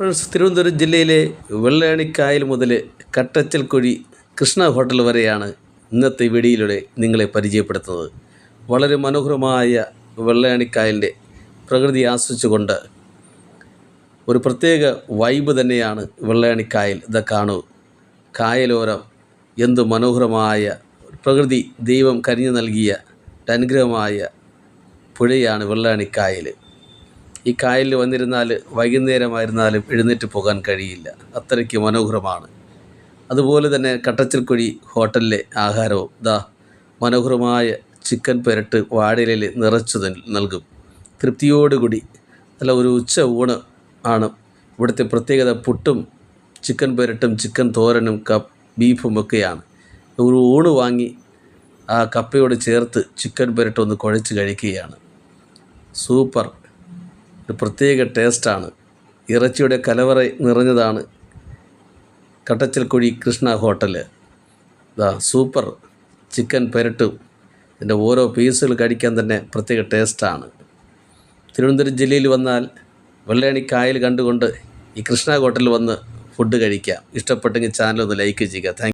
തിരുവനന്തപുരം ജില്ലയിലെ വെള്ളയണിക്കായൽ മുതൽ കട്ടച്ചൽ കുഴി കൃഷ്ണ ഹോട്ടൽ വരെയാണ് ഇന്നത്തെ വീഡിയോയിലൂടെ നിങ്ങളെ പരിചയപ്പെടുത്തുന്നത്. വളരെ മനോഹരമായ വെള്ളയണിക്കായലിന്റെ പ്രകൃതി ആസ്വദിച്ചുകൊണ്ട് ഒരു പ്രത്യേക വൈബ് തന്നെയാണ് വെള്ളയണിക്കായൽ ഇതാ കാണൂ കായലോരം എന്ത് മനോഹരമായ പ്രകൃതി ദൈവം കരിഞ്ഞു നൽകിയ അനുഗ്രഹമായ പുഴയാണ് വെള്ളയാണിക്കായൽ ഈ കായലിൽ വന്നിരുന്നാൽ വൈകുന്നേരമായിരുന്നാലും എഴുന്നേറ്റ് പോകാൻ കഴിയില്ല. അത്രയ്ക്ക് മനോഹരമാണ്. അതുപോലെ തന്നെ കട്ടച്ചിൽക്കുഴി ഹോട്ടലിലെ ആഹാരവും ദാ മനോഹരമായ ചിക്കൻ പെരട്ട് വാഴയിലയിൽ നിറച്ചു നൽ- നൽകും. തൃപ്തിയോടുകൂടി നല്ല ഒരു ഉച്ച ഊണ് ആണ് ഇവിടുത്തെ പ്രത്യേകത. പുട്ടും ചിക്കൻ പെരട്ടും ചിക്കൻ തോരനും കപ്പ് ബീഫും ഒക്കെയാണ്. ഒരു ഊണ് വാങ്ങി ആ കപ്പയോട് ചേർത്ത് ചിക്കൻ പെരട്ട് ഒന്ന് കുഴച്ച് കഴിക്കുകയാണ്. സൂപ്പർ. ഒരു പ്രത്യേക ടേസ്റ്റാണ്. ഇറച്ചിയുടെ കലവറ നിറഞ്ഞതാണ് കട്ടച്ചൽക്കുഴി കൃഷ്ണ ഹോട്ടൽ ഇതാ സൂപ്പർ ചിക്കൻ പെരട്ടും. ഇതിന്റെ ഓരോ പീസുകൾ കഴിക്കാൻ തന്നെ പ്രത്യേക ടേസ്റ്റാണ്. തിരുവനന്തപുരം ജില്ലയിൽ വന്നാൽ വെള്ളയണി കായൽ കണ്ടുകൊണ്ട് ഈ കൃഷ്ണ ഹോട്ടലിൽ വന്ന് ഫുഡ് കഴിക്കാം. ഇഷ്ടപ്പെട്ടെങ്കിൽ ചാനൽ ഒന്ന് ലൈക്ക് ചെയ്യുക. താങ്ക്